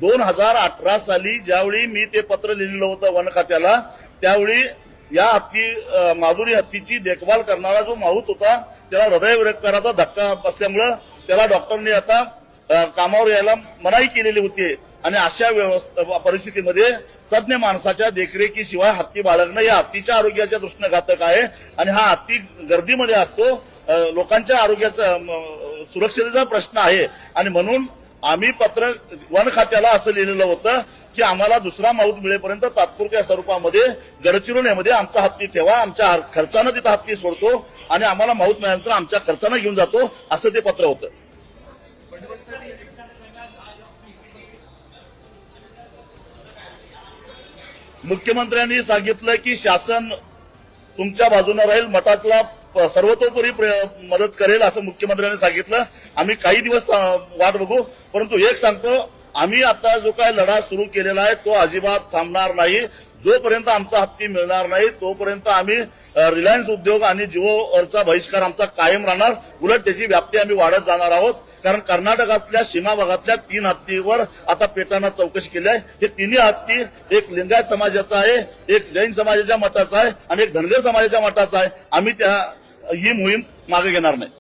दोन हजार अठरा साली ज्यावेळी मी ते पत्र लिहिलेलं होतं वन खात्याला त्यावेळी या हत्ती माधुरी हत्तीची देखभाल करणारा जो माहूत होता त्याला हृदयविकाराचा धक्का बसल्यामुळं त्याला डॉक्टरने आता कामावर यायला मनाई केलेली होती. आणि अशा व्यवस्था परिस्थितीमध्ये तज्ज्ञ माणसाच्या देखरेखीशिवाय हत्ती बाळगणं या हत्तीच्या आरोग्याच्या दृष्टीने घातक आहे. आणि हा हत्ती गर्दीमध्ये असतो लोकांच्या आरोग्याचा अं, सुरक्षतेचा प्रश्न आहे. आणि म्हणून आम्ही पत्र वन खात्याला असं लिहिलेलं होतं की आम्हाला दुसरा माऊट मिळेपर्यंत तात्पुरत्या स्वरूपामध्ये गडचिरोलीमध्ये आमचा हत्ती ठेवा आमच्या खर्चानं तिथं हत्ती सोडतो आणि आम्हाला माऊट मिळाल्यानंतर आमच्या खर्चानं घेऊन जातो असं ते पत्र होतं. मुख्यमंत्र्यांनी सांगितलं की शासन तुमच्या बाजूनं राहील मठातला सर्वतोपरी मदत करेल असं मुख्यमंत्र्यांनी सांगितलं. आम्ही काही दिवस वाट बघू. परंतु एक सांगतो आम्ही आता जो काय लढा सुरू केलेला आहे तो अजिबात थांबणार नाही. जोपर्यंत आमचा हत्ती मिळणार नाही तोपर्यंत आम्ही रिलायन्स उद्योग आणि जिओवरचा बहिष्कार आमचा कायम राहणार. उलट त्याची व्याप्ती आम्ही वाढत जाणार आहोत. कारण कर्नाटकातल्या सीमा भागातल्या तीन हत्तीवर आता पेटांना चौकशी केली आहे. हे तिन्ही हत्ती एक लिंगायत समाजाचा आहे एक जैन समाजाच्या मठाचा आहे आणि एक धनगर समाजाच्या मठाचा आहे. आम्ही त्या ही मोहीम मागे घेणार नाही.